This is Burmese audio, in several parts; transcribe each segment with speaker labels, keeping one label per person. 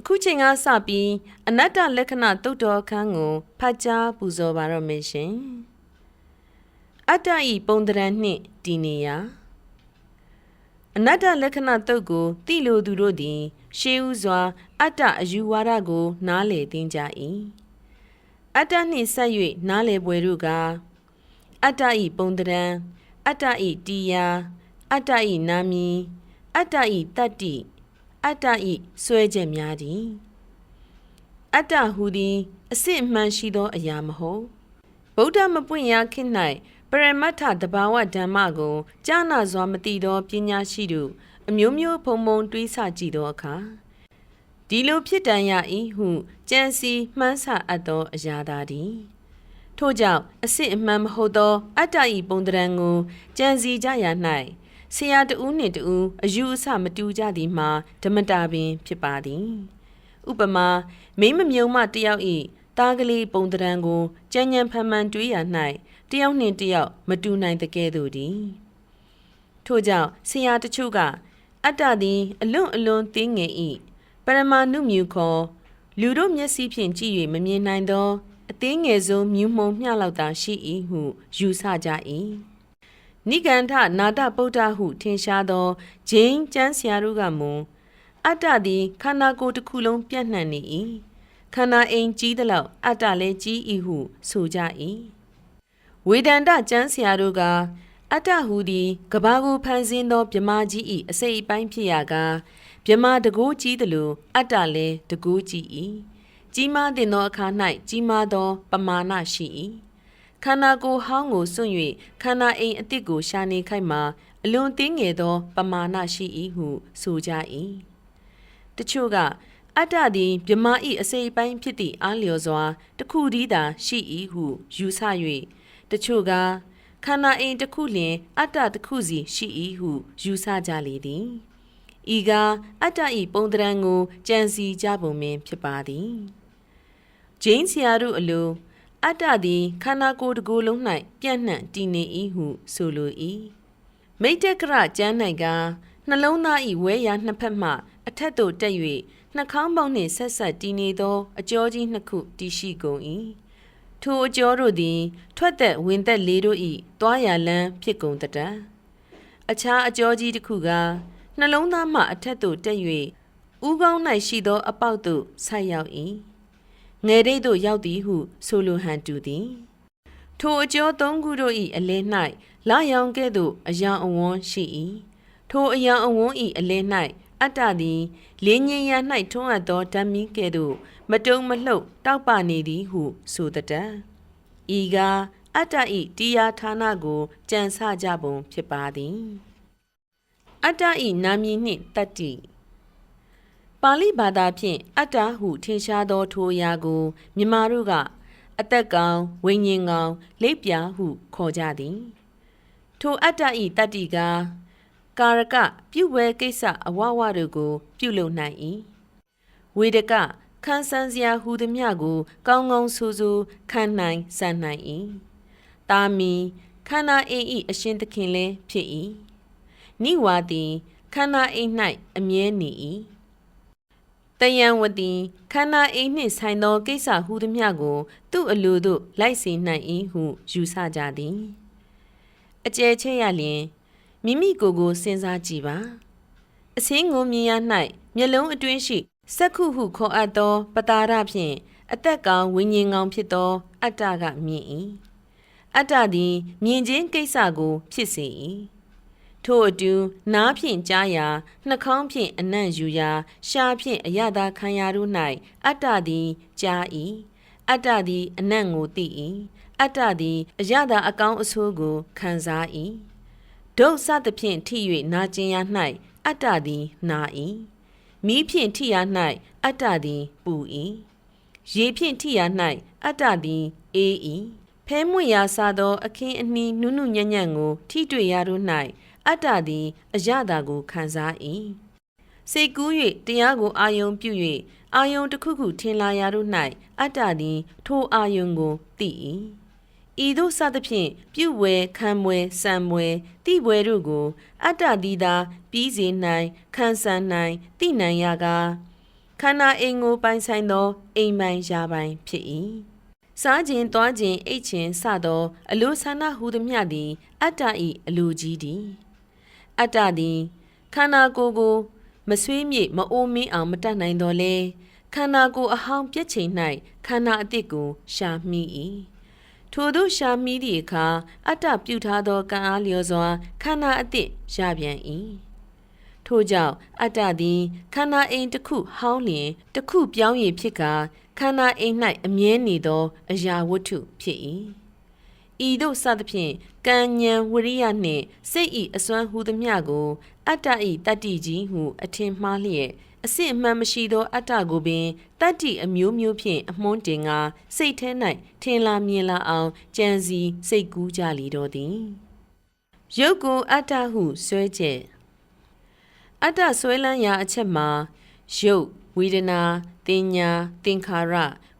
Speaker 1: အခုချိန်ကစပြီးအနတ္တလက္ခဏာတုတ်တော်အခန်းကိုဖတ်ကြားပူဇော်ပါတော့မယ်ရှင်အတ္တဤပုံတရံနှင့်တည်နေရာအနတ္တလက္ခဏာတုတ်ကိုသိလိုသူတို့သည် ရှေးဥစွာ အတ္တအယူဝါဒကို နားလေသိကြ၏အတ္တနှင့်ဆက်၍နားလေပွဲတို့ကအတ္တဤပုံတရံအတ္တဤတရားအတ္တဤနာမည်အတ္တဤတတ္တိ အတ္တဤဆွဲချက်များသည်အတ္တဟူသည်အစစ်အမှန်ရှိသောအရာမဟုတ်ဗုဒ္ဓမပွင့်ရခေတ်၌ပရမတ္ထတဘာဝဓမ္မကိုကြားနာစွာမသိသောပညာရှိတို့အမျိုးမျိုးဖုံဖုံတွေးဆကြည့်သောအခါဒီလိုဖြစ်တန်ရ၏ဟုကြံစီမှန်းဆအပ်သောအရာသာသည်ထို့ကြောင့်အစစ်အမှန်မဟုတ်သော အတ္တဤပုံတရံကိုကြံစီကြရ၌ ဆရာတဦးနှင့်တဦးအယူအဆမတူကြသည်မှာဓမ္မတာပင်ဖြစ်ပါသည်ဥပမာမိမမြုံမတယောက်ဤတားကလေးပုံတရံကိုကြံ့ညံဖန်မှန်တွေးရ၌တယောက်နှင့်တယောက်မတူနိုင်တဲ့ကဲ့သို့သည်ထို့ကြောင့်ဆရာတချို့ကအတ္တသည်အလွန်အလွန်သေးငယ်၏ပရမာနုမြူခေါ်လူတို့မျက်စိဖြင့်ကြည့်၍မမြင်နိုင်သောအသေးငယ်ဆုံးမြူးမှုံမျှလောက်သာရှိ၏ဟုယူဆကြ၏ နိဂန္ဓနာတပုဒ္ဓဟုထင်ရှားသောဂျိန်းကျမ်းဆရာတို့ကမူအတ္တသည်ခန္ဓာကိုယ်တစ်ခုလုံးပြန့်နှံ့နေ၏ခန္ဓာအိမ်ကြီးသလောက်အတ္တလည်းကြီး၏ဟုဆိုကြ၏ဝေဒန္တကျမ်းဆရာတို့ကအတ္တဟူသည်ကဘာကိုဖန်ဆင်းသောမြမကြီး၏အစိတ်အပိုင်းဖြစ်ရာကမြမတကိုးကြီးသလိုအတ္တလည်းတကိုးကြီး၏ကြီးမားတင်သောအခါ၌ကြီးမားသောပမာဏရှိ၏ ခန္ဓာကိုယ်ဟောင်းကိုစွန့်၍ခန္ဓာအိမ်အစ်စ်ကိုရှာနေခိုက်မှာအလွန်သေးငယ်သော ပမာဏရှိ၏ဟုဆိုကြ၏တချို့ကအတ္တသည်မြမ၏အစိတ်အပိုင်းဖြစ်သည့်အားလျော်စွာတခုတည်းသာရှိ၏ဟုယူဆ၍တချို့ကခန္ဓာအိမ်တစ်ခုလျင်အတ္တတစ်ခုစီရှိ၏ဟုယူဆကြလေသည်ဤကအတ္တ၏ပုံတရံကိုကြံစီကြပုံပင်ဖြစ်ပါသည်ဂျိန်းဆရာတို့အလို အတ္တသည်ခန္ဓာကိုယ်တစ်ခုလုံး၌ပြန့်နှံ့တည်နေ၏ဟုဆိုလို၏မိတ်တကရကျမ်း၌ကနှလုံးသား၏ဝဲရာနှစ်ဖက်မှအထက်သို့တက်၍နှာခေါင်းပေါက်နှင့်ဆက်ဆက်တည်နေသောအကျော်ကြီးနှစ်ခုတည်ရှိကုန်၏ထိုအကျော်တို့သည် ထွက်သက်ဝင်သက်လေးတို့၏တွားရလန်းဖြစ်ကုန်တတ်အခြားအကျော်ကြီးတစ်ခုကနှလုံးသားမှအထက်သို့တက်၍ဥကောင်း၌ရှိသောအပေါက်သို့ဆိုက်ရောက်၏ ငယ်ရိတ်သို့ရောက်သည်ဟု ဆိုလိုဟန်တူသည်ထိုအကျော်သုံးခုတို့၏အလဲ၌လာရောင်ကဲ့သို့အယောင်အဝန်းရှိ၏ထိုအယောင်အဝန်း၏အလဲ၌အတ္တသည်လင်းငင်ရ၌ထွန်းအပ်သောဓာမီကဲ့သို့ မတုံမလှုပ်တောက်ပနေသည်ဟု ဆိုတတ်ဤကအတ္တဤတရားဌာနကိုကြံစကြပုံဖြစ်ပါသည် အတ္တဤနာမည်နှင့်တတ္တိ ပါဠိဘာသာဖြင့်အတ္တဟုထင်ရှားသောထိုအရာကိုမြန်မာတို့ကအသက်ကောင်ဝိညာဉ်ကောင်လိပ်ပြာဟုခေါ်ကြသည်ထိုအတ္တဤတတ္တိကကာရကပြုဝဲကိစ္စအဝဝတို့ကို ပြုလုပ်နိုင်၏ဝေဒကခန်းဆန်းစရာဟူသည်မြကို ကောင်းကောင်းဆူဆူခံနိုင်စံနိုင်၏တာမီခန္ဓာအိမ်ဤအရှင်သခင်လည်းဖြစ်၏နိဝါတိခန္ဓာအိမ်၌အမြဲနေ၏ တယံဝတိခန္ဓာအိမ်နှင့်ဆိုင်သောကိစ္စဟူသည်မြကို သူ့အလိုသို့လိုက်စေနိုင်၏ဟုယူဆကြသည်အကျဲချဲ့ရလျင်မိမိကိုယ်ကိုစဉ်းစားကြည့်ပါအစင်းကိုမြင်ရ၌မျက်လုံးအတွင်းရှိစက္ခုဟုခေါ်အပ်သောပတာရဖြင့်အသက်ကောင်ဝိညာဉ်ကောင်ဖြစ်သောအတ္တကမြင်၏အတ္တသည်မြင်ခြင်းကိစ္စကိုဖြစ်စေ၏ ထို့အတူနားဖြင့်ကြားရာနှာခေါင်းဖြင့်အနံ့ယူရာရှားဖြင့်အရသာခံရာတို့၌အတ္တသည်ကြား၏အတ္တသည်အနံ့ကိုသိ၏အတ္တသည်အရသာအကောင်းအဆိုးကိုခံစား၏ဒုစသဖြင့်ထိ၍နာကျင်ရ၌အတ္တသည်နာ၏မိဖြင့်ထိရ၌အတ္တသည်ပူ၏ရေဖြင့်ထိရ၌အတ္တသည်အေး၏ဖဲမွေရာစားသော အခင်းအနှီးနုနုညံ့ညံ့ကိုထိတွေ့ရတို့၌ အတ္တသည်အရသာကိုခံစား၏စိတ်ကူး၍တရားကိုအာယုံပြု၍အာယုံတစ်ခုခုထင်လာရာတို့၌အတ္တသည် ထိုအာယုံကိုသိ၏ဤသို့စသဖြင့်ပြုဝဲခံမွဲစံမွဲတိပွဲတို့ကို အတ္တသည်သာပြီးစေနိုင်ခံဆန်နိုင်သိနိုင်ရကာခခန္ဓာအိမ်ကိုပိုင်ဆိုင်သောအိမ်ပိုင်ရာပိုင်ဖြစ်၏စားခြင်းသွားခြင်းအိတ်ခြင်းစသော အလိုဆန္ဒဟူသည်မျှသည် အတ္တ၏အလိုကြီးသည် အတ္တသည်ခန္ဓာကိုယ်ကို မဆွေးမြေ့မအိုးမင်းအောင်မတတ်နိုင်တော့လဲခန္ဓာကိုယ်အဟောင်းပြည့်ချိန်၌ခန္ဓာအတိတ်ကိုရှာမိ၏ထိုသို့ရှာမိသည့်အခါအတ္တပြုထားသောကံအားလျော်စွာခန္ဓာအတိတ်ရပြန်၏ထို့ကြောင့်အတ္တသည်ခန္ဓာအိမ်တစ်ခုဟောင်းလျင်တစ်ခုပြောင်းရည်ဖြစ်ကာခန္ဓာအိမ်၌အမြဲနေသော အရာဝတ္ထုဖြစ်၏ ဤသို့စသဖြင့်ကံဉဏ်ဝရိယနှင့်စိတ်ဤအစွမ်းဟူသည်မျှကို အတ္တဤတတ္တိကြီးဟုအထင်မှားလျက်အစစ်အမှန်မရှိသော အတ္တကိုပင်တတ္တိအမျိုးမျိုးဖြင့်အမွှန်းတင်ကစိတ်ထဲ၌ထင်လာမြင်လာအောင်ကြံစီစိတ်ကူးကြလီတော်သည်ရုပ်ကိုအတ္တဟုဆွဲချက်အတ္တဆွဲလန်းရာအချက်မှာရုပ်ဝေဒနာတင်ညာသင်္ခါရ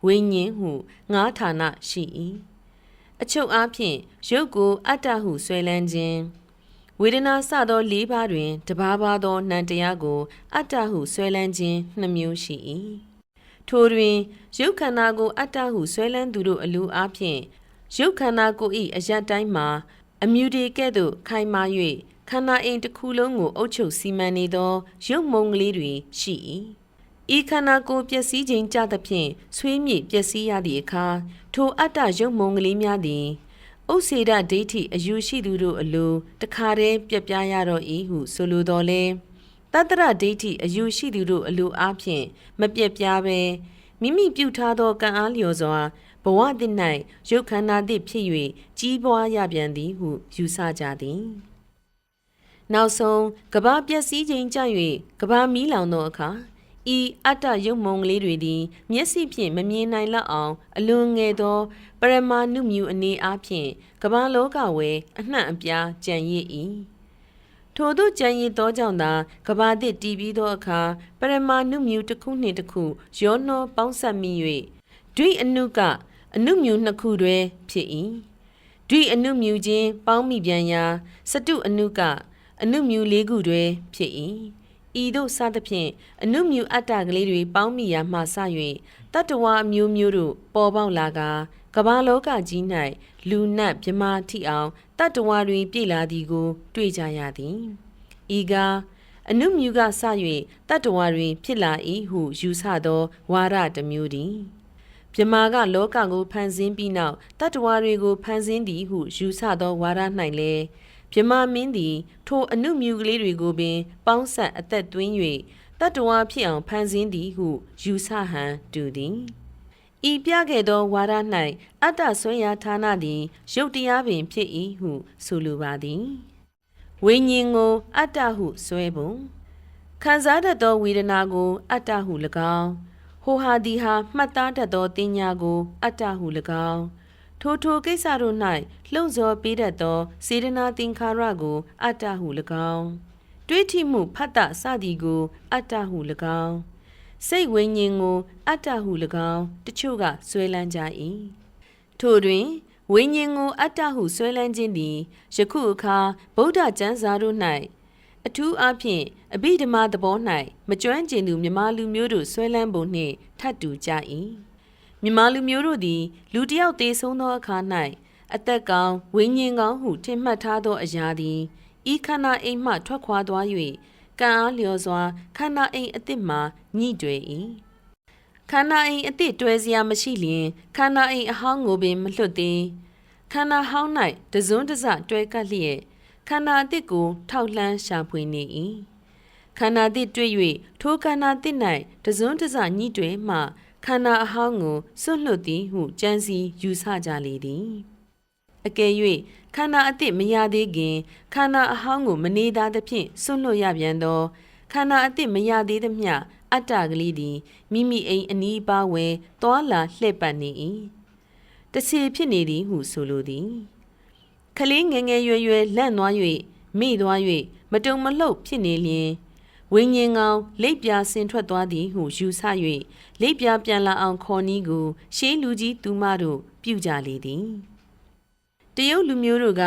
Speaker 1: ဝိညာဉ်ဟုငါးဌာနရှိ၏ အချုပ်အားဖြင့်ရုပ်ကိုအတ္တဟုဆွဲလန်းခြင်းဝေဒနာစသော၄ပါးတွင်တပါးပါးသောနံတရားကိုအတ္တဟုဆွဲလန်းခြင်းနှမျိုးရှိ၏ထိုတွင်ရုပ်ခန္ဓာကိုအတ္တဟုဆွဲလန်းသူတို့အလိုအားဖြင့်ရုပ်ခန္ဓာကို၏အရတ်တိုင်းမှာ အမြူဒီကဲ့သို့ခိုင်မာ၍ခန္ဓာအိမ်တစ်ခုလုံးကိုအုပ်ချုပ်စီမံနေသောရုပ်မုံကလေးတွေရှိ၏ ဤခန္ဓာကိုယ်ပျက်စီးခြင်းကြသဖြင့်ဆွေးမြေ့ပျက်စီးရသည့်အခါထိုအတ္တရုပ်မုံကလေးများသည်ဥစ္စေဒဒိဋ္ဌိအယူရှိသူတို့အလိုတခါတည်းပြက်ပြားရတော့၏ဟုဆိုလိုတော်လဲတတ္တရဒိဋ္ဌိအယူရှိသူတို့အလိုအားဖြင့်မပြက်ပြားပဲမိမိပြုထားသောကံအားလျော်စွာဘဝသစ်၌ရုပ်ခန္ဓာသစ်ဖြစ်၍ကြီးပွားရပြန်သည်ဟုယူဆကြသည်နောက်ဆုံးကဘာပျက်စီးခြင်းကြ၍ကဘာမီးလောင်သောအခါ ဤအတ္တယုံမုံကလေးတွေသည် မျက်စိဖြင့်မမြင်နိုင်လောက်အောင် အလွန်ငယ်သော ပရမာနုမြူအနေအားဖြင့်ကမ္ဘာလောကဝယ်အနှံ့အပြားကြံရစ်၏ထို့သို့ကြံရစ်သောကြောင့်သာကဘာသစ်တည်ပြီးသောအခါပရမာနုမြူတစ်ခုနှင့်တစ်ခုရောနှောပေါင်းစပ်မိ၍ဒွိအနုကအနုမြူနှစ်ခုတွဲဖြစ်၏ဒွိအနုမြူချင်းပေါင်းမိပြန်ရာစတုအနုကအနုမြူလေးခုတွဲဖြစ်၏ ဤသို့စသဖြင့်အနုမြူအတ္တကလေးတွေပေါင်းမိရာမှစ၍တတ္တဝါအမျိုးမျိုးတို့ပေါ်ပေါက်လာကကမ္ဘာလောကကြီး၌လူနတ်မြမာထိအောင်တတ္တဝါတွေပြည်လာသည်ကို တွေ့ကြရသည်ဤကအနုမြူကစ၍တတ္တဝါတွေဖြစ်လာ၏ဟုယူဆသောဝါရတစ်မျိုးသည်မြမာကလောကကိုဖန်ဆင်းပြီးနောက်တတ္တဝါတွေကိုဖန်ဆင်းသည်ဟုယူဆသောဝါရ၌လည်း မြမမင်းသည် ထိုအနုမြူကလေးတွေကိုပင် ပေါင်းဆက်အသက်သွင်း၍တတ္တဝါဖြစ်အောင်ဖန်ဆင်းသည်ဟုယူဆဟန်တူသည်ဤပြခဲ့သောဝါဒ၌အတ္တဆွေရာဌာနသည်ရုပ်တရားပင်ဖြစ်၏ဟုဆိုလိုပါသည်ဝိညာဉ်ကိုအတ္တဟုဆွဲပုံခံစားတတ်သောဝေဒနာကိုအတ္တဟု၎င်းဟိုဟာဒီဟာမှတ်သားတတ်သောတင်ညာကို အတ္တဟု၎င်း ထိုထိုကိစ္စတို့၌လှုံ့ဆော်ပေးတတ်သောစေတနာသင်္ခါရကို အတ္တဟု၎င်းတွေးထိမှုဖတ်တစသည်ကို အတ္တဟု၎င်းစိတ်ဝိညာဉ်ကို အတ္တဟု၎င်းတချို့ကဆွဲလန်းကြ၏ထို့တွင်ဝိညာဉ်ကို အတ္တဟုဆွဲလန်းခြင်းသည်ယခုအခါဗုဒ္ဓကျမ်းစာတို့၌အထူးအားဖြင့်အဘိဓမ္မာသဘော၌မကျွမ်းကျင်သူမြမလူမျိုးတို့ဆွဲလန်းပုံနှင့်ထပ်တူကြ၏ မြန်မာလူမျိုးတို့သည် လူတစ်ယောက်သေဆုံးသောအခါ၌အသက်ကောင်ဝိညာဉ်ကောင်ဟုထင်မှတ်ထားသောအရာသည်ဤခန္ဓာအိမ်မှထွက်ခွာသွား၍ကံအားလျော်စွာခန္ဓာအိမ်အသစ်မှညှိတွယ်၏ခန္ဓာအိမ်အသစ်တွဲစရာမရှိလျင်ခန္ဓာအိမ်အဟောင်းကိုပင်မလွတ်သေးခန္ဓာဟောင်း၌တစွန်းတစတွဲကပ်လျက်ခန္ဓာအသစ်ကိုထောက်လှမ်းရှာဖွေနေ၏ခန္ဓာသစ်တွေ့၍ထိုခန္ဓာသစ်၌တစွန်းတစညှိတွယ်မှ ခန္ဓာအဟောင်းကိုစွန့်လွတ်သည်ဟုကြံစီယူဆကြလေသည်အကယ်၍ခန္ဓာအသစ်မရသေးခင်ခန္ဓာအဟောင်းကိုမနေသားသဖြင့်စွန့်လွတ်ရပြန်သောခန္ဓာအသစ်မရသေးသမျှအတ္တကလေးသည်မိမိအိမ်အနီးပါဝဲသွာလာလှည့်ပတ်နေ၏တချေဖြစ်နေသည်ဟုဆိုလိုသည်ခလေးငယ်ငယ်ရွယ်ရွယ်လန့်သွား၍မိသွား၍မတုံမလှုပ်ဖြစ်နေလျင် ဝိညာဉ်ကောင်လိပ်ပြာဆင်ထွက်သွားသည်ဟုယူဆ၍လိပ်ပြာပြန်လာအောင်ခေါ်နီးကိုရှေးလူကြီးသူမတို့ပြုကြလေသည်တရုတ်လူမျိုးတို့က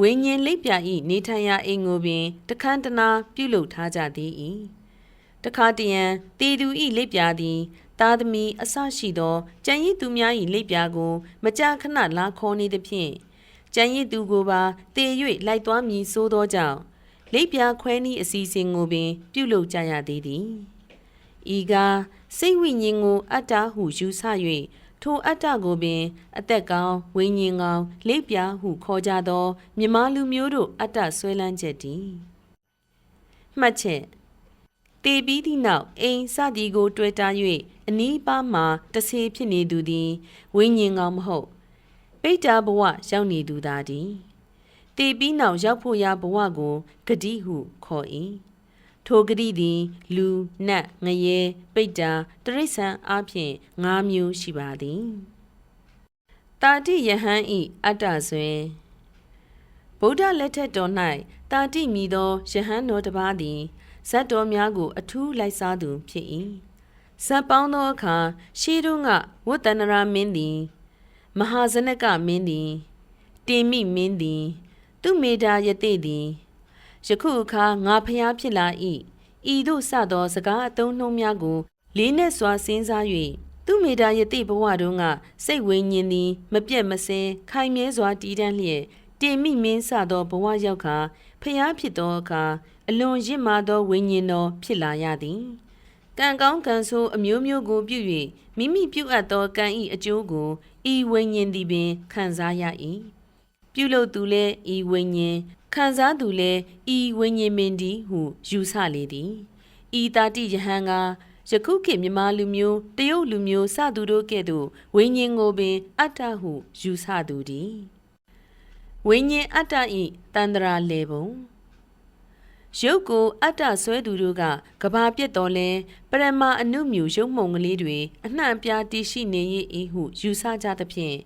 Speaker 1: ဝိညာဉ်လိပ်ပြာဤနေထိုင်ရာအိမ်ကိုပင်တခန်းတနာပြုလုပ်ထားကြသည်ဤတခါတရံတေသူဤလိပ်ပြာသည်သားသမီးအဆရှိသောကြံရည်သူများ၏လိပ်ပြာကို မကြာခဏလာခေါ်နေသဖြင့်ကြံရည်သူကိုပါတေ၍လိုက်သွားမည်ဆိုသောကြောင့် လိပ်ပြာခွဲနည်းအစီအစဉ်ကိုပင် ပြုလုပ်ကြရသေးသည်ဤကစိတ်ဝိညာဉ်ကိုအတ္တဟုယူဆ၍ထိုအတ္တကိုပင် အသက်ကောင်းဝိညာဉ်ကောင်းလိပ်ပြာဟုခေါ်ကြသောမြမလူမျိုးတို့အတ္တဆွဲလန်းချက်တည်မှတ်ချက်တည်ပြီးသည့်နောက်အိမ်စသည်ကို တွေ့တာ၍အနီးပါးမှတဆေဖြစ်နေသူသည်ဝိညာဉ်ကောင်းမဟုတ်ပိဋ္ဌာဘဝရောက်နေသူသာသည် တည်ပြီးနောက်ရောက်ဖို့ရာဘဝကိုဂတိဟုခေါ်၏ထိုဂတိသည် လူနတ်ငရဲပိဋ္ဌာတရိษံအပြင်၅မျိုးရှိပါသည်တာတိယဟန်ဤအတ္တဆွေဗုဒ္ဓလက်ထက်တော်၌တာတိမည်သောယဟန်တော်တစ်ပါးသည်ဇတ်တော်များကို အထူးလိုက်စားသူဖြစ်၏ဇတ်ပေါင်းသောအခါရှေးတုန်းကဝတ္တနရာမင်းသည် မဟာဇနကမင်းသည်တင်မိမင်းသည် သူမေတာယတိသည်ယခုအခါငါဖျားဖြစ်လာ၏ဤသို့စသောစကားအသုံးနှုန်းများကိုလေးနက်စွာစဉ်းစား၍သူမေတာယတိဘဝတုန်းကစိတ်ဝိညာဉ်သည်မပြတ်မစဲခိုင်မြဲစွာတည်တံ့လျက်တင်မိမင်းစသောဘဝရောက်ခါဖျားဖြစ်သောအခါအလွန်ရင့်မာသောဝိညာဉ်တော်ဖြစ်လာရသည်ကံကောင်းကံဆိုးအမျိုးမျိုးကိုပြု၍မိမိပြုအပ်သောကံဤအကျိုးကိုဤဝိညာဉ်သည်ပင်ခံစားရ၏ ပြုလုပ်သူလည်းဤဝိညာဉ်ခံစားသူလည်းဤဝိညာဉ်မင်းဒီဟုယူဆလေသည်ဤတာတိယဟန်ကယခုခေတ်မြမလူမျိုးတရုတ်လူမျိုးစသူတို့ကဲ့သို့ဝိညာဉ်ကိုပင် အတ္တဟုယူဆသူသည်ဝိညာဉ်အတ္တဤတန္တရာလေပုံရုပ်ကိုအတ္တဆွဲသူတို့ကကဘာပြစ်တော်လဲပရမအနုမြူရုပ်မုံကလေးတွေအနှံ့ပြားတည်ရှိနေ၏ဤဟုယူဆကြသဖြင့်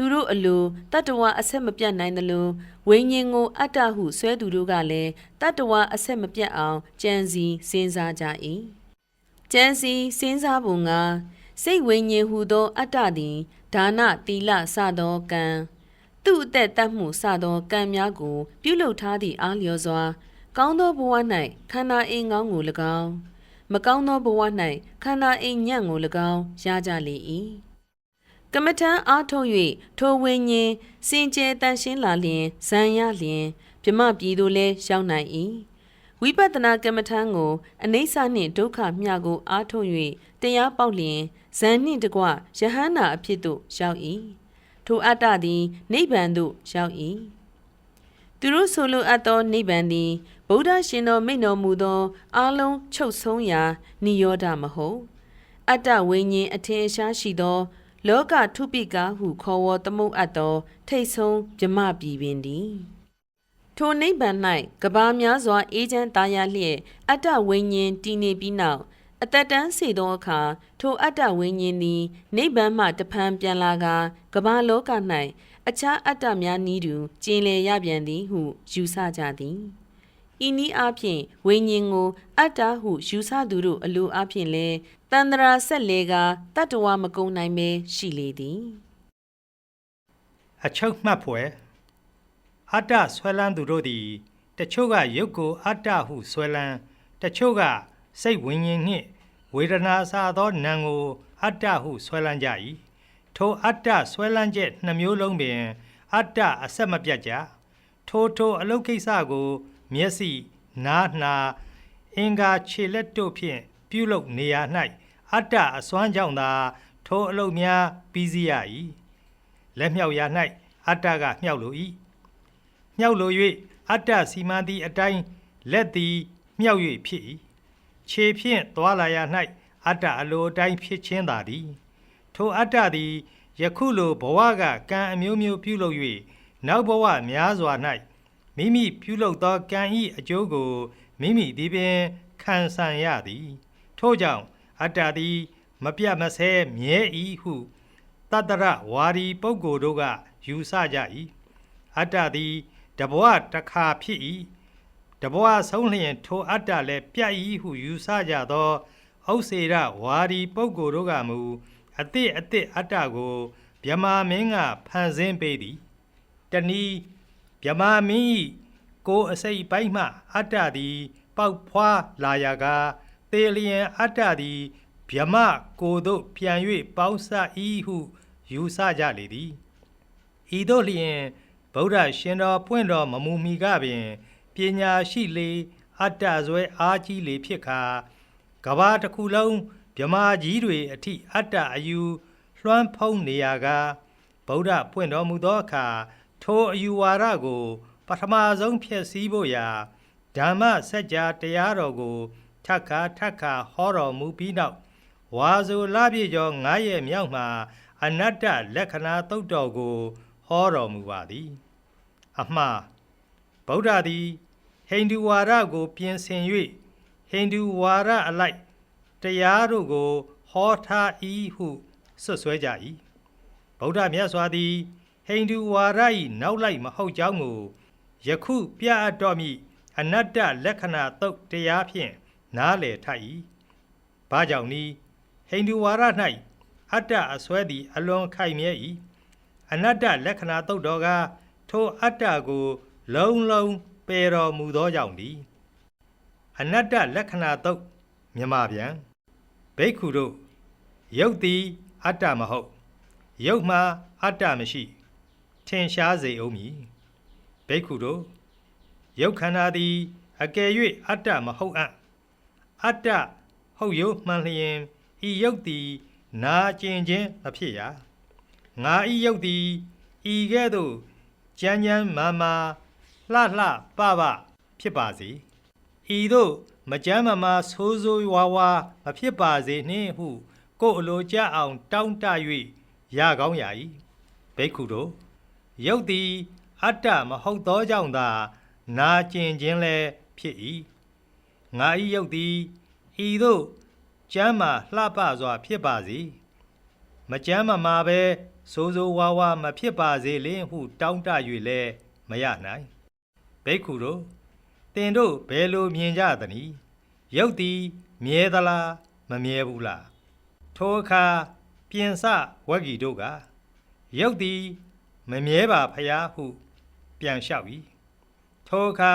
Speaker 1: သူတို့အလိုတတ္တဝအဆက်မပြတ်နိုင်သလိုဝိညာဉ်ကိုအတ္တဟုဆွဲသူတို့ကလည်းတတ္တဝအဆက်မပြတ်အောင်ကြံစီစဉ်းစားကြ၏ကြံစီစဉ်းစားပုံကစိတ်ဝိညာဉ်ဟုသောအတ္တသည်ဒါနသီလစသောကံသူ့အသက်တတ်မှုစသောကံများကို ပြုလုပ်ထားသည့်အားလျော်စွာ ကောင်းသောဘဝ၌ခန္ဓာအိမ်ကောင်းကို၎င်းမကောင်းသောဘဝ၌ခန္ဓာအိမ်ညံ့ကို၎င်းရကြလေ၏ ကမ္မထံအားထုတ်၍ထိုဝိညာဉ်စင်ကြယ်တန်ရှင်းလာလျင်ဇံရလျင်မြမပြည်သို့လည်းရောက်နိုင်၏ဝိပဿနာကမ္မထံကိုအနိစ္စနှင့်ဒုက္ခမျှကို အားထုတ်၍တရားပေါက်လျင်ဇန်နှင့်တကွယဟန္တာအဖြစ်သို့ရောက်၏ထိုအတ္တသည်နိဗ္ဗာန်သို့ရောက်၏သူတို့ဆိုလိုအပ်သောနိဗ္ဗာန်သည်ဗုဒ္ဓရှင်တော်မိန့်တော်မူသောအလုံးချုပ်ဆုံးရာနိရောဓမဟုတ်အတ္တဝိညာဉ်အထင်ရှားရှိသော လောကထုပိကဟုခေါ်ဝေါ်သမုတ်အပ်သော ထိတ်ဆုံးဗြမပြည်ပင်သည်ထိုနိဗ္ဗာန်၌ကဘာများစွာအေးချမ်းသားရလျက်အတ္တဝိညာဉ်တည်နေပြီးနောက်အတတန်းစေသောအခါထိုအတ္တဝိညာဉ်သည်နိဗ္ဗာန်မှတဖန်ပြန်လာကာကဘာလောက၌အခြားအတ္တများနည်းတူကျင်လည်ရပြန်သည်ဟုယူဆကြသည် ဤနည်းအားဖြင့်ဝိညာဉ်ကိုအတ္တဟုယူဆသူတို့အလိုအားဖြင့်လဲတန္တရာဆက်လေကတတ္တဝမကုံနိုင်ပဲရှိလေသည်
Speaker 2: အချုပ်မှတ်ဖွယ်အတ္တဆွဲလန်းသူတို့သည်တချို့ကရုပ်ကိုအတ္တဟုဆွဲလန်းတချို့ကစိတ်ဝိညာဉ်နှင့်ဝေဒနာစာသောနာမ်ကိုအတ္တဟုဆွဲလန်းကြ၏ထိုအတ္တဆွဲလန်းချက်နှမျိုးလုံးပင် အတ္တအဆက်မပြတ်ကြထိုထိုအလုတ်ကိစ္စကို မျက်စိနားနှာအင်္ဂါခြေလက်တို့ဖြင့်ပြုလုပ်နေရ၌အတ္တအစွမ်းကြောင့်သာထိုအလုတ်များပြီးစီးရ၏လက်မြောက်ရာ၌အတ္တကမြောက်လို၏မြောက်လို၍အတ္တစီမံသည့်အတိုင်းလက်သည်မြောက်၍ဖြစ်၏ခြေဖြင့်သွာလာရာ၌အတ္တအလိုအတိုင်းဖြစ်ခြင်းသာသည်ထိုအတ္တသည်ယခုလိုဘဝကကံအမျိုးမျိုးပြုလုပ်၍နောက်ဘဝများစွာ၌ မိမိပြုလုပ်သောကံဤအကျိုးကိုမိမိသည်ပင်ခံဆန်ရသည် ထို့ကြောင့်အတ္တသည် မပြတ်မဆဲမြဲ၏ဟုတတ္တရဝါဒီပုဂ္ဂိုလ်တို့ကယူဆကြ၏အတ္တသည်တဘဝတစ်ခါဖြစ်၏တဘဝဆုံးလျင်ထိုအတ္တလည်းပြတ်၏ဟုယူဆကြသောဥစ္စေရဝါဒီပုဂ္ဂိုလ်တို့ကမူအတိအတိအတ္တကိုမြမာမင်းကဖန်ဆင်းပေးသည်တနည်း မြမာမင်း၏ကိုယ်အစိတ်ပိုင်းမှအတ္တသည် ပေါက်ဖွာလာရာကသေလျင်အတ္တသည်ဗျမကိုတို့ပြန်၍ပေါင်းစ၏ဟု ယူဆကြလေသည်ဤသို့လျင်ဗုဒ္ဓရှင်တော်ပွင့်တော်မမူမီကပင်ပညာရှိလေအတ္တဇွဲအားကြီးလေဖြစ်ခါကဘာတစ်ခုလုံးမြမာကြီးတွေအထိအတ္တအယူလွှမ်းဖုံးနေရကဗုဒ္ဓပွင့်တော်မူသောအခါ ထိုအယူဝါဒကို ပထမဆုံးဖြစ်စည်းဖို့ရာဓမ္မစကြာတရားတော်ကိုထပ်ခါထပ်ခါဟောတော်မူပြီးနောက်ဝါဆိုလပြည့်ကျော်9ရက်မြောက်မှာ အနတ္တလက္ခဏာသုတ်တော်ကို ဟောတော်မူပါသည် အမှားဗုဒ္ဓသည်ဟိန္ဒူဝါဒကို ပြင်ဆင်၍ဟိန္ဒူဝါဒအလိုက်တရားတို့ကို ဟောထား၏ဟုဆွတ်ဆွဲကြ၏ဗုဒ္ဓမြတ်စွာသည် ဟိန္ဒူဝါဒ၏နောက်လိုက်မဟုတ်ကြောင်းကိုယခုပြအပ်တော်မူအနတ္တလက္ခဏာသုတ်တရားဖြင့်နားလည်ထ၏ဘာကြောင့်နည်းဟိန္ဒူဝါဒ၌အတ္တအစွဲသည် အလွန်ခိုင်မြဲ၏အနတ္တလက္ခဏာသုတ်တော်ကထိုအတ္တကို လုံးလုံးပယ်တော်မူသောကြောင့်သည်အနတ္တလက္ခဏာသုတ်မြမပြန်ဘိက္ခုတို့ယုတ်သည်အတ္တမဟုတ်ယုတ်မှာအတ္တမရှိ ထင်ရှားစေအောင်မည်ဘိက္ခုတို့ယုတ်ခန္ဓာသည်အကယ်၍အတ္တမဟုတ်အပ်အတ္တဟုတ်ယုတ်မှန်လျင်ဤယုတ်သည် နာကျင်ခြင်းမဖြစ်ရငါဤယုတ်သည်ဤကဲ့သို့ကြမ်းကြမ်းမာမာလှလှပပဖြစ်ပါစေဤသို့မကြမ်းမမာဆိုးဆိုးဝါးဝါမဖြစ်ပါစေနှင့်ဟု ကိုယ်အလိုကြအောင် တောင်းတ၍ရကောင်းရာ၏ဘိက္ခုတို့ ယုတ်သည် အတ္တမဟုတ်သောကြောင့်သာနာကျင်ခြင်းလည်းဖြစ်၏ငါဤယုတ်သည်ဤသို့ကျမ်းမာလှပစွာ ဖြစ်ပါစေမကျမ်းမမာပဲစိုးစိုးဝါးဝါမဖြစ်ပါစေလင်ဟု တောင်းတ၍လည်းမရနိုင်ဘိက္ခုတို့တင်တို့ဘယ်လိုမြင်ကြသနည်းယုတ်သည်မြဲသလားမမြဲဘူးလားထိုအခါပြင်စဝဂ္ဂီတို့ကယုတ်သည် မမြဲပါဖျားဟု ပြန်လျှောက်၏ထိုအခါ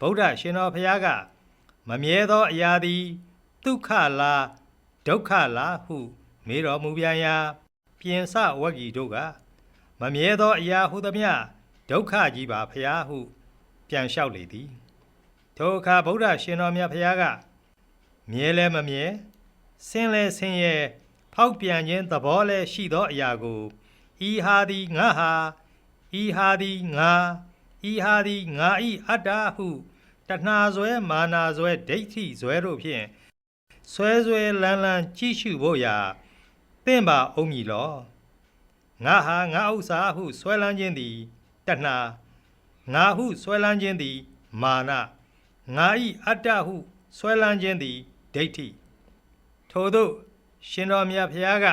Speaker 2: ဗုဒ္ဓရှင်တော်ဖျားကမမြဲသောအရာသည်ဒုက္ခလားဒုက္ခလားဟု မေးတော်မူပြန်ရာပြင်စဝဂ္ဂီတို့က မမြဲသောအရာဟုသမျှဒုက္ခကြီးပါဖျားဟု ပြန်လျှောက်လေသည်ထိုအခါဗုဒ္ဓရှင်တော်မြတ်ဖျားကမြဲလဲမမြဲဆင်းလဲဆင်းရဲဖောက်ပြန်ခြင်းသဘောလဲရှိသောအရာကို ဤဟာသည်ငါဟာဤဟာသည်ငါဤဟာသည်ငါဤအတ္တဟုတဏှာဇွဲမာနာဇွဲဒိဋ္ဌိဇွဲတို့ဖြင့်ဆွဲဆွဲလန်းလန်းကြည့်ရှုဖို့ရာတင့်ပါအောင်မည်လောငါဟာငါဥစ္စာဟုဆွဲလန်းခြင်းသည်တဏှာငါဟုဆွဲလန်းခြင်းသည် မာနငါဤအတ္တဟုဆွဲလန်းခြင်းသည်ဒိဋ္ဌိထို့သောရှင်တော်မြတ်ဖျားက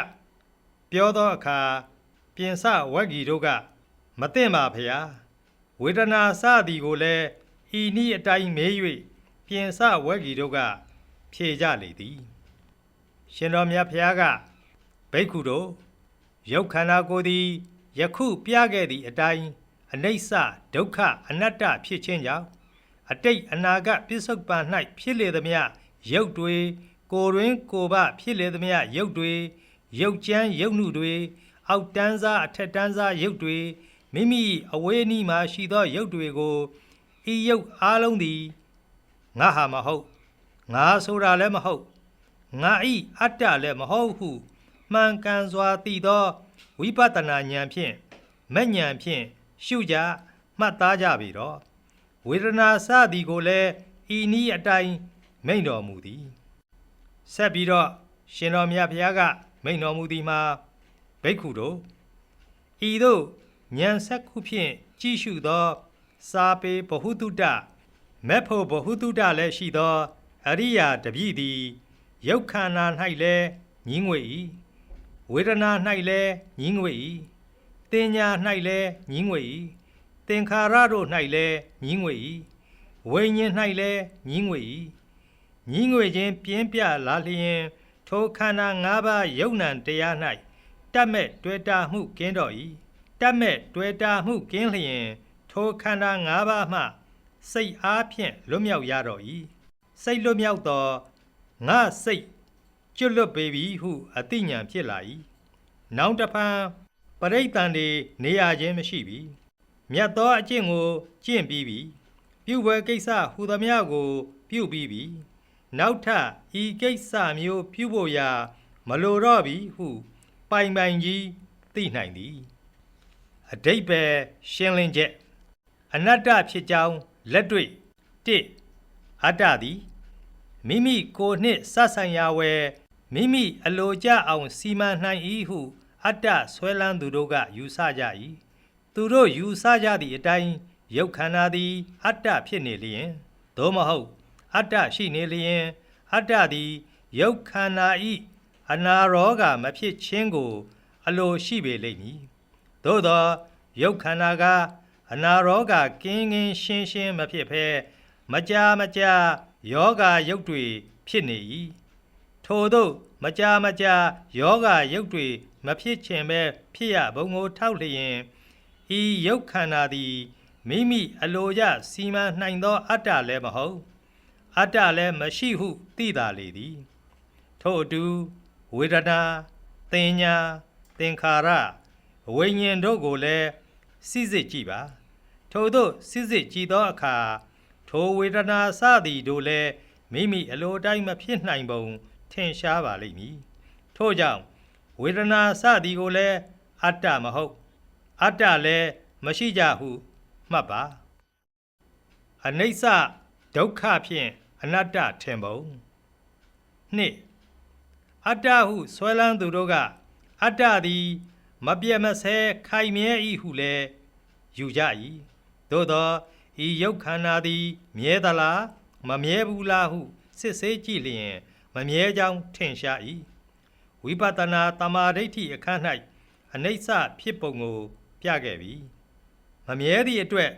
Speaker 2: ပြောသောအခါ ပြင်စဝဂ္ဂီတို့က မသိပါဖျားဝေဒနာစသည်ကိုလည်းဤနည်းအတိုင်းမေး၍ပြင်စဝဂ္ဂီတို့က ဖြေကြလေသည် ရှင်တော်မြတ်ဖျားကဘိက္ခုတို့ရုပ်ခန္ဓာကိုယ်သည်ယခုပြခဲ့သည့်အတိုင်းအနိစ္စဒုက္ခအနတ္တဖြစ်ခြင်းကြောင့်အတိတ်အနာဂတ်ပြစ္ဆုတ်ပံ၌ဖြစ်လေသမျှရုပ်တွေကိုယ်တွင်ကိုယ်ပဖြစ်လေသမျှရုပ်တွေရုပ်ကြမ်းရုပ်နှုတွေ အောက်တန်းစားအထက်တန်းစားရုပ်တွေမိမိအဝေးနီးမှာရှိသောရုပ်တွေကိုဤရုပ်အားလုံးသည်ငါဟာမဟုတ်ငါဆိုတာလည်းမဟုတ်ငါဤအတ္တလည်းမဟုတ်ဟုမှန်ကန်စွာသိသောဝိပဿနာဉာဏ်ဖြင့်မဉဏ်ဖြင့်ရှုကြမှတ်သားကြပြီတော့ဝေဒနာစသည်ကိုလည်းဤနည်းအတိုင်းမိန့်တော်မူသည်ဆက်ပြီးတော့ရှင်တော်မြတ်ဘုရားကမိန့်တော်မူသည်မှာ ဘိက္ခုတို့ဤသို့ဉာဏ်ဆက်ခုဖြင့်ကြည့်ရှုသော စာပေဘဟုတုတမေဖို့ဘဟုတုတလည်းရှိသောအရိယာတပြည့်သည်ယုတ်ခန္ဓာ၌လည်းညီးငွေ၏ဝေဒနာ၌လည်းညီးငွေ၏တင်ညာ၌လည်းညီးငွေ၏သင်္ခါရတို့၌လည်းညီးငွေ၏ဝိညာဉ်၌လည်းညီးငွေ၏ညီးငွေခြင်းပြင်းပြလာလျင် ထိုခန္ဓာ၅ပါးယုံ nant တရား၌ တတ်မဲ့တွေ့တာမှုကင်းတော်၏တတ်မဲ့တွေ့တာမှုကင်းလျင်ထိုခန္ဓာ၅ပါးမှစိတ်အားဖြင့်လွတ်မြောက်ရတော့၏စိတ်လွတ်မြောက်သောငါစိတ်ကျွတ်လွတ်ပေပြီဟုအသိဉာဏ်ဖြစ်လာ၏နောက်တစ်ဖန်ပရိသန်တွေနေရခြင်းမရှိပြီမြတ်သောအကျင့်ကိုကျင့်ပြီးပြီပြုပွဲကိစ္စဟူသမျှကို ပြုပြီးပြီနောက်ထပ်ဤကိစ္စမျိုးပြုဖို့ရာ မလိုတော့ပြီဟု ပိုင်ပိုင်ကြီးသိနိုင်သည်အတိတ်ပဲရှင်းလင်းချက်အနတ္တဖြစ်ကြောင်းလက်တွေ့တစ်အတ္တသည်မိမိကိုယ်နှင့်စဆိုင်ရာဝယ်မိမိအလိုကျအောင်စီမံနိုင်၏ဟုအတ္တဆွဲလန်းသူတို့ကယူဆကြ၏သူတို့ယူဆကြသည့်အတိုင်းရုပ်ခန္ဓာသည် အတ္တဖြစ်နေလျင်သို့မဟုတ် အတ္တရှိနေလျင် အတ္တသည်ရုပ်ခန္ဓာ၏ အနာရောဂါမဖြစ်ခြင်းကို အလိုရှိပေလိမ့်မည်သို့သောရုပ်ခန္ဓာကအနာရောဂါကင်းကင်းရှင်းရှင်းမဖြစ်ဘဲမကြာမကြာယောဂရုပ်တွေဖြစ်နေ၏ထို့သောမကြာမကြာယောဂရုပ်တွေမဖြစ်ခြင်းပဲဖြစ်ရဘုံကိုထောက်လျင်ဤရုပ်ခန္ဓာသည်မိမိအလိုကျစီမံနိုင်သော အတ္တလည်းမဟုတ် အတ္တလည်းမရှိဟုသိသာလေသည် ထို့အတူ ဝေဒနာသင်ညာသင်္ခါရဝိညာဉ်တို့ကိုလည်းစိစစ်ကြည့်ပါ ထို့သောစစ်စစ်ကြည်သောအခါထိုဝေဒနာစသည်တို့လည်းမိမိအလိုတိုင်းမဖြစ်နိုင်ပုံ ထင်ရှားပါလိမ့်မည်ထို့ကြောင့်ဝေဒနာစသည်ကိုလည်းအတ္တမဟုတ် အတ္တလည်းမရှိကြဟုမှတ်ပါအနိစ္စဒုက္ခဖြင့်အနတ္တထင်ပုံနှစ် အတ္တဟုဆွဲလန်းသူတို့ကအတ္တသည် မပြတ်မဆဲခိုင်မြဲ၏ဟုလည်းယူကြ၏သို့သောဤရုပ်ခန္ဓာသည် မြဲသလားမမြဲဘူးလားဟု စစ်ဆေးကြည့်လျင် မမြဲကြောင်းထင်ရှား၏ဝိပဿနာတမာဒိဋ္ဌိအခန်း၌အနိစ္စဖြစ်ပုံကို ပြခဲ့ပြီမမြဲသည့်အတွက်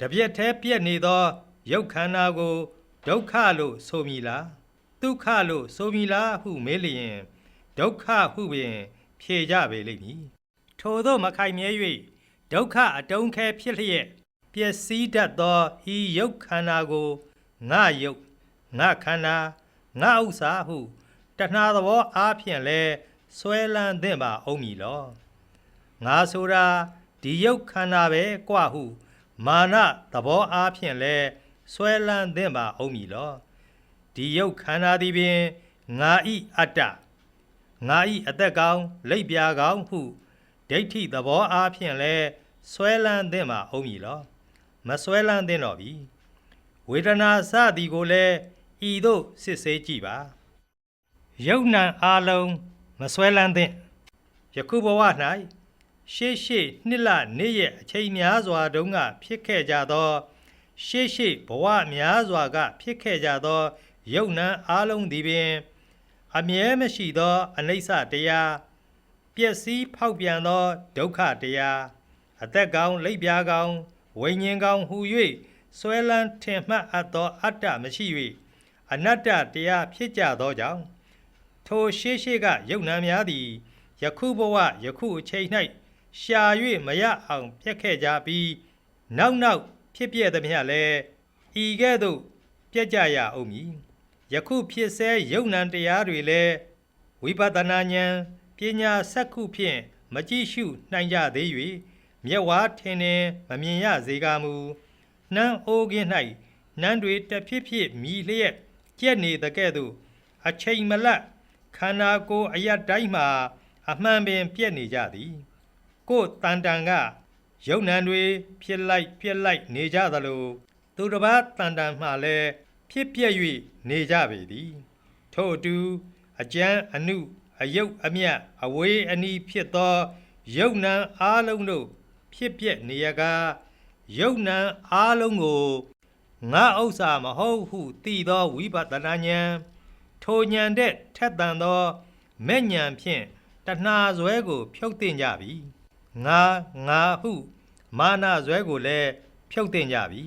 Speaker 2: တပြက်တည်းပြက်နေသောရုပ်ခန္ဓာကိုဒုက္ခလို့ဆိုမည်လား ဒုက္ခလို့ဆိုမည်လားဟုမေးလျင်ဒုက္ခဟုပင်ဖြေကြပေလိမ့်မည်ထို့သောမခိုင်မြဲ၍ဒုက္ခအတုံးခဲဖြစ်လျက်ပျက်စီးတတ်သောဤရုပ်ခန္ဓာကိုငါရုပ်ငါခန္ဓာငါဥစ္စာဟုတဏှာသဘောအားဖြင့်လဲဆွဲလန်းသင့်ပါအောင်မည်လောငါဆိုတာဒီရုပ်ခန္ဓာပဲกว่าဟု မာနသဘောအားဖြင့်လဲဆွဲလန်းသင့်ပါအောင်မည်လော ဒီရုပ်ခန္ဓာသည်ပင်ငါဤအတ္တငါဤအသက်ကောင်လိပ်ပြာကောင်ဟုဒိဋ္ဌိသဘောအားဖြင့်လဲဆွဲလန်းသင့်ပါအောင်မည်လောမဆွဲလန်းသင့်တော့ပြီဝေဒနာစသည်ကိုလည်းဤသို့စစ်ဆေးကြည့်ပါယုံနံအာလုံးမဆွဲလန်းသင့်ယခုဘဝ၌ရှေ့ရှေ့နှစ်လနေ့ရက်အချိန်များစွာတုန်းကဖြစ်ခဲ့ကြသော ရှေ့ရှေ့ဘဝများစွာက ဖြစ်ခဲ့ကြသော ယုံနံအာလုံးသည်ပင်အမြဲမရှိသောအနိစ္စတရားပျက်စီးဖောက်ပြန်သောဒုက္ခတရားအသက်ကောင်လိပ်ပြားကောင်ဝိညာဉ်ကောင်ဟူ၍ဆွဲလန်းထင်မှတ်အပ်သောအတ္တမရှိ၍အနတ္တတရားဖြစ်ကြသောကြောင့်ထိုရှေးရှေးကယုံနာများသည်ယခုဘဝယခုအချိန်၌ရှာ၍မရအောင်ပြက်ခဲ့ကြပြီးနောက်နောက်ဖြစ်ပြသည်မြလည်းဤကဲ့သို့ပြက်ကြရအောင်မည် ယခုဖြစ်ဆဲယုံနံတရားတွေလည်းဝိပဿနာဉာဏ်ပညာစက္ခုဖြင့်မကြည့်ရှုနိုင်ကြသေး၍မျက်ဝါးထင်ထင်မမြင်ရစေကမူနှမ်းအိုးကင်း၌နန်းတွေတဖြစ်ဖြစ်မြည်လျက်ကြက်နေတကဲ့သို့အချိန်မလတ်ခန္ဓာကိုယ်အရတိုင်းမှာ အမှန်ပင်ပြက်နေကြသည် ကိုယ်တန်တန်ကယုံနံတွေဖြစ်လိုက် ပြက်လိုက်နေကြသလို သူတစ်ပါးတန်တန်မှလည်းဖြစ်ပြက်၍ နေကြပေသည်ထို့အတူအကျမ်းအနုအယုတ်အမြတ်အဝေးအနီးဖြစ်သောယုံနံအားလုံးတို့ဖြစ်ပြက်နေရကားယုံနံအားလုံးကိုငါဥစ္စာမဟုတ်ဟုသိသောဝိပဿနာဉာဏ်ထိုဉာဏ်တဲ့ထက်သန်သောမဲ့ဉာဏ်ဖြင့်တဏှာဇွဲကို ဖြုတ်တင်ကြပြီငါငါဟု မာနဇွဲကိုလည်းဖြုတ်တင်ကြပြီ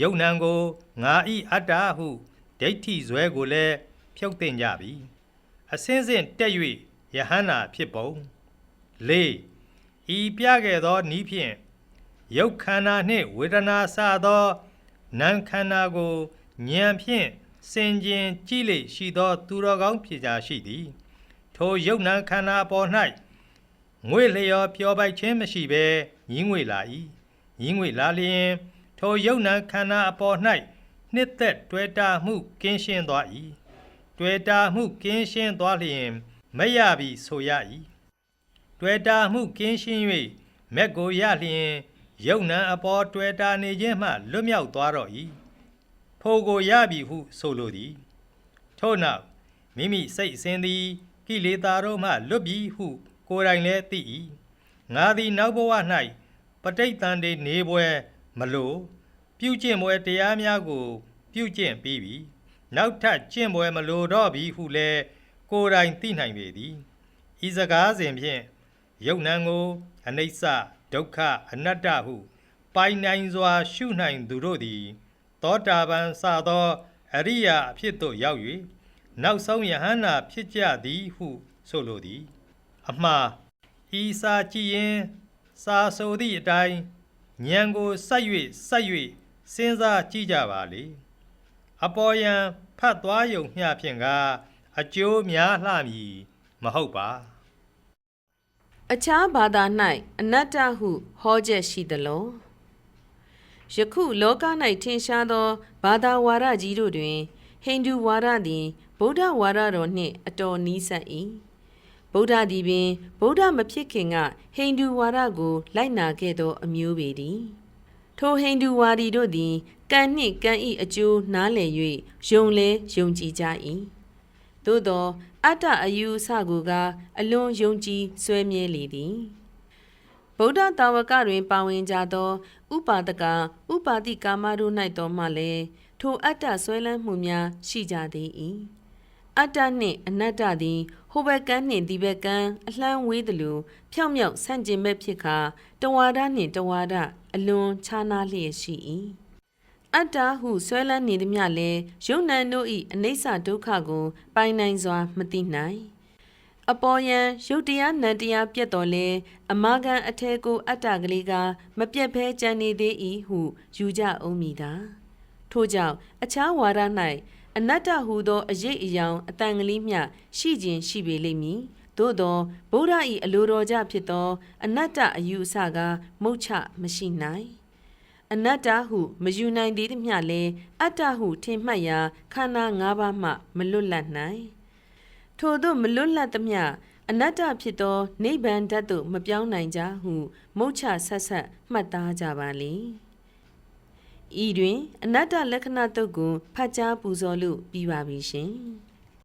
Speaker 2: ယုံနံကိုငါဤအတ္တဟု ဒိဋ္ဌိဇွဲကိုလည်းဖြုတ်တင်ကြပြီအစင်းစင်းတက်၍ယဟန္တာဖြစ်ပုံ၄ဤပြခဲ့သောဤဖြင့်ယုတ်ခန္ဓာနှင့်ဝေဒနာစသောနာမ်ခန္ဓာကိုဉာဏ်ဖြင့်စင်ကျင်ကြည်လေရှိသော သူတော်ကောင်းဖြစ်ကြရှိသည် ထိုယုတ်နံခန္ဓာအပေါ်၌ငွေလျော်ပျော်ပိုက်ခြင်းမရှိဘဲညီးငွေလာ၏ညီးငွေလာလျင် ထိုယုတ်နံခန္ဓာအပေါ်၌ နှစ်သက်တွေ့တာမှုကင်းရှင်းသွား၏တွေ့တာမှုကင်းရှင်းသွားလျင်မရပြီဆိုရ၏တွေ့တာမှုကင်းရှင်း၍မက်ကိုရလျင်ယုတ်နံအပေါ်တွေ့တာနေခြင်းမှလွတ်မြောက်သွားတော့၏ဖိုကိုရပြီဟုဆိုလိုသည်ထို့နောက်မိမိစိတ်အစဉ်သည်ကိလေသာတို့မှလွတ်ပြီဟု ကိုယ်တိုင်လည်းသိ၏ငါသည်နောက်ဘဝ၌ပဋိသန္ဓေနေပွဲမလို ပြုကျင့်ပွဲတရားများကို ပြုကျင့်ပြီးပြီနောက်ထပ်ကျင့်ပွဲမလိုတော့ပြီဟုလည်းကိုယ်တိုင်သိနိုင်ပေသည်ဤစကားစဉ်ဖြင့်ယုတ်နံကိုအနိစ္စဒုက္ခအနတ္တဟု ပိုင်နိုင်စွာ ရှုနိုင်သူတို့သည် သောတာပန်စသောအရိယာအဖြစ်သို့ရောက်၍နောက်ဆုံးယဟန္တာဖြစ်ကြသည်ဟု ဆိုလိုသည် အမှားဤစာကြည့်ရင်စာဆိုသည့်အတိုင်းဉာဏ်ကိုဆက်၍ဆက်၍ စဉ်းစားကြည့်ကြပါလေအပေါ်ယံဖတ်သွားယုံမျှဖြင့်ကအကျိုးများလှမည်မဟုတ်ပါ
Speaker 1: အခြားဘာသာ၌အနတ္တဟုဟောချက်ရှိသလောယခုလောက၌ထင်ရှားသောဘာသာဝါဒကြီးတို့တွင်ဟိန္ဒူဝါဒသည်ဗုဒ္ဓဝါဒတော်နှင့်အတော်နီးစပ်၏ဗုဒ္ဓသည်ပင်ဗုဒ္ဓမဖြစ်ခင်ကဟိန္ဒူဝါဒကို လိုက်နာခဲ့သောအမျိုးပေသည် ထိုဟိန္ဒူဝါဒီတို့သည်ကံနှင့်ကံဤအကျိုးနားလည်၍ယုံလဲယုံကြည်ကြ၏သို့သောအတ္တအယူအဆကိုကအလွန်ယုံကြည်ဆွဲမြဲလေသည်ဗုဒ္ဓတာဝကတွင် ပါဝင်ကြသော ဥပါဒကဥပါတိကာမတို့၌တော်မှလည်းထိုအတ္တဆွဲလန်းမှုများရှိကြသေး၏အတ္တနှင့်အနတ္တသည်ဟိုဘက်ကန်းနှင့်ဒီဘက်ကန်းအလှမ်းဝေးသလိုဖြောင့်မြောက်ဆန့်ကျင်ဘက်ဖြစ်ခါတဝါဒနှင့်တဝါဒ အလွန်ခြားနားလျက်ရှိ၏အတ္တဟုဆွဲလန်းနေသည်မြလည်းယုံနံတို့၏အနိစ္စဒုက္ခကို ပိုင်နိုင်စွာမသိနိုင်အပေါ်ယံရုတ်တရားနံတရားပြတ်တော်လဲအမာခံအထဲကိုအတ္တကလေးကမပြတ်ဖဲကြံနေသေး၏ဟုယူကြအောင်မိတာထို့ကြောင့်အခြားဝါဒ၌အနတ္တဟုသောအရေးအယောင်အတန်ကလေးမျှရှိခြင်းရှိပေလိမ့်မည် သို့သောဗုဒ္ဓ၏အလိုတော်ကြဖြစ်သော အနတ္တအယူအဆကမုတ်ချမရှိနိုင်အနတ္တဟုမယူနိုင်သေးသည်မျှလည်းအတ္တဟုထင်မှတ်ရာခန္ဓာ၅ပါးမှမလွတ်လပ်နိုင်ထို့သို့မလွတ်လပ်သမျှအနတ္တဖြစ်သောနိဗ္ဗာန်ဓာတ်သို့မပြောင်းနိုင်ကြဟုမုတ်ချဆက်ဆက်မှတ်သားကြပါလေဤတွင် အနတ္တလက္ခဏာတုတ်ကိုဖတ်ကြားပူဇော်လို့ပြီးပါပြီရှင်